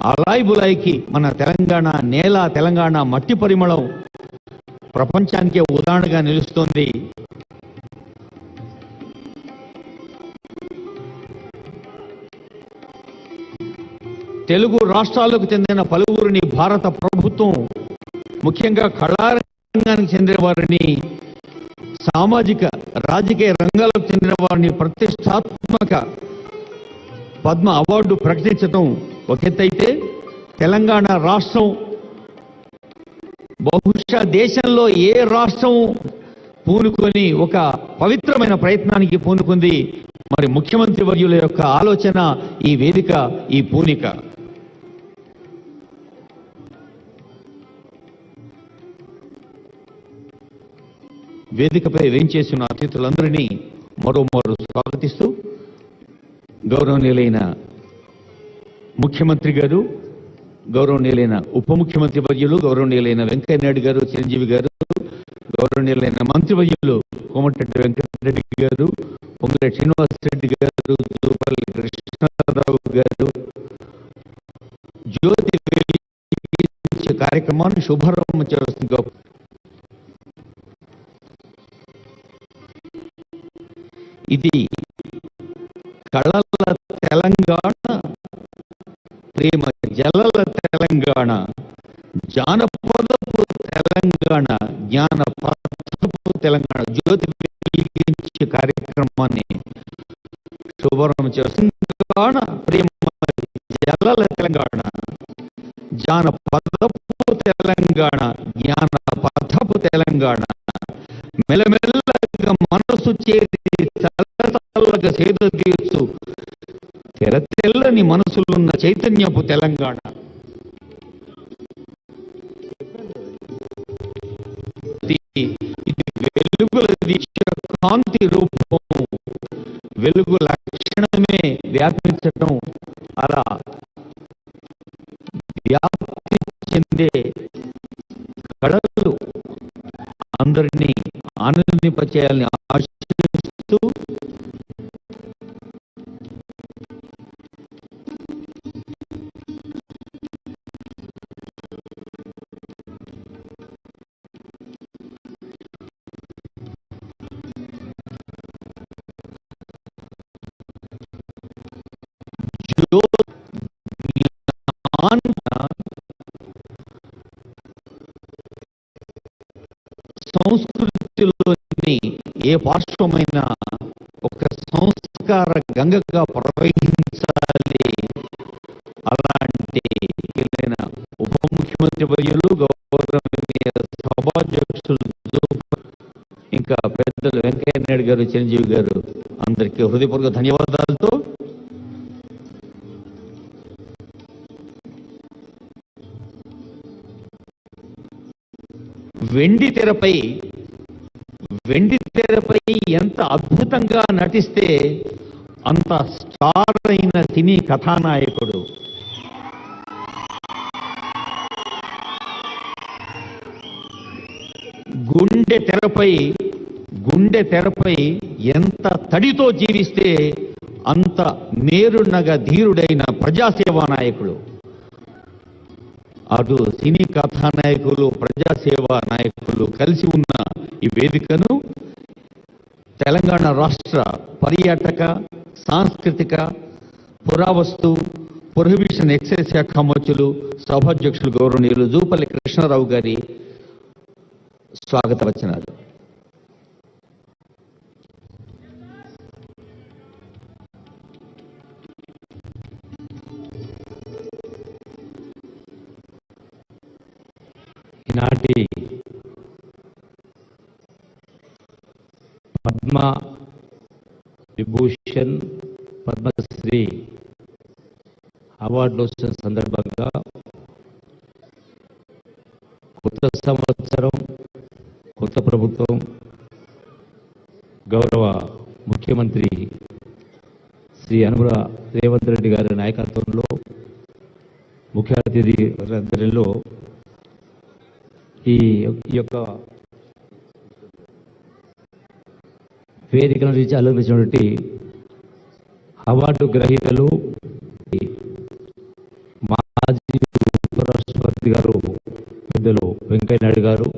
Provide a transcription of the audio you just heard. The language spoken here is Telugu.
అలాయ్ బులాయికి మన తెలంగాణ నేల తెలంగాణ మట్టి పరిమళం ప్రపంచానికే ఉదాహరణగా నిలుస్తోంది. తెలుగు రాష్ట్రాలకు చెందిన పలువురిని భారత ప్రభుత్వం ముఖ్యంగా కళారంగానికి చెందిన వారిని సామాజిక రాజకీయ రంగాలకు చెందిన వారిని ప్రతిష్టాత్మక పద్మ అవార్డు ప్రకటించడం ఒక ఎత్తైతే తెలంగాణ రాష్ట్రం బహుశా దేశంలో ఏ రాష్ట్రం పూనుకొని ఒక పవిత్రమైన ప్రయత్నానికి పూనుకుంది? మరి ముఖ్యమంత్రి వర్యుల యొక్క ఆలోచన ఈ వేదిక ఈ పూనిక. వేదికపై వేంచేసిన అతిథులందరినీ మరో మరో స్వాగతిస్తూ గౌరవనీయులైన ముఖ్యమంత్రి గారు గౌరవనీయులైన ఉప ముఖ్యమంత్రి వర్యులు గౌరవనీయులైన వెంకయ్య నాయుడు గారు చిరంజీవి గారు గౌరవనీయులైన మంత్రివర్యులు కోమటిరెడ్డి వెంకటరెడ్డి గారు పొంగులేటి శ్రీనివాసరెడ్డి గారు దూపల్లి కృష్ణారావు గారు జ్యోతి కార్యక్రమాన్ని శుభారంభం చేస్తుంది. ఇది కళల తెలంగాణ ప్రేమ జలల తెలంగాణ జానపదపు తెలంగాణ జ్ఞాన పథపు తెలంగాణ జ్యోతి వెలిగించే కార్యక్రమాన్ని శుభారంభం చేస్తుంది. ప్రేమ జలల తెలంగాణ జానపదపు తెలంగాణ జ్ఞాన పథపు తెలంగాణ. మెల్లమెల్లగా మనసు చేరి చల్లగా సేద తీర్చు తెర తెల్లని మనసులున్న చైతన్యపు తెలంగాణ. ఇది వెలుగుల దీక్ష కాంతి రూపం వెలుగు లక్షణమే వ్యాపించటం అలా వ్యాప్తి చెందే కళలు అందరినీ ఆనందింపచేయాలని ఆశ ఏ పార్శ్వమైన ఒక సంస్కార గంగగా ప్రవహించాలి. అలాంటి వెళ్ళిన ఉప ముఖ్యమంత్రి వర్యులు గౌరవనీయ సభాధ్యక్షులు ఇంకా పెద్దలు వెంకయ్య నాయుడు గారు చిరంజీవి గారు అందరికీ హృదయపూర్వక ధన్యవాదాలతో వెండి తెరపై వెండి తెరపై ఎంత అద్భుతంగా నటిస్తే అంత స్టార్ అయిన సినీ కథానాయకుడు. గుండె తెరపై గుండె తెరపై ఎంత తడితో జీవిస్తే అంత నేరునగ ధీరుడైన ప్రజాసేవా నాయకుడు అటు సినీ కథానాయకులు ప్రజాసేవా నాయకులు కలిసి ఉన్న ఈ వేదికను తెలంగాణ రాష్ట్ర పర్యాటక సాంస్కృతిక పురావస్తు ప్రొహిబిషన్ ఎక్సైజ్ శాఖ మంత్రులు సభాధ్యక్షులు గౌరవనీయులు జూపల్లి కృష్ణారావు గారి స్వాగత వచనాలు. ఈనాటి పద్మ విభూషణ్ పద్మశ్రీ అవార్డులు వచ్చిన సందర్భంగా కొత్త సంవత్సరం కొత్త ప్రభుత్వం గౌరవ ముఖ్యమంత్రి శ్రీ అనుమర రేవంత్ రెడ్డి గారి నాయకత్వంలో ముఖ్య అతిథి ఈ యొక్క వేదిక నుంచి అలోపించినటువంటి అవార్డు గ్రహీతలు మాజీ ఉపరాష్ట్రపతి గారు పెద్దలు వెంకయ్యనాయుడు గారు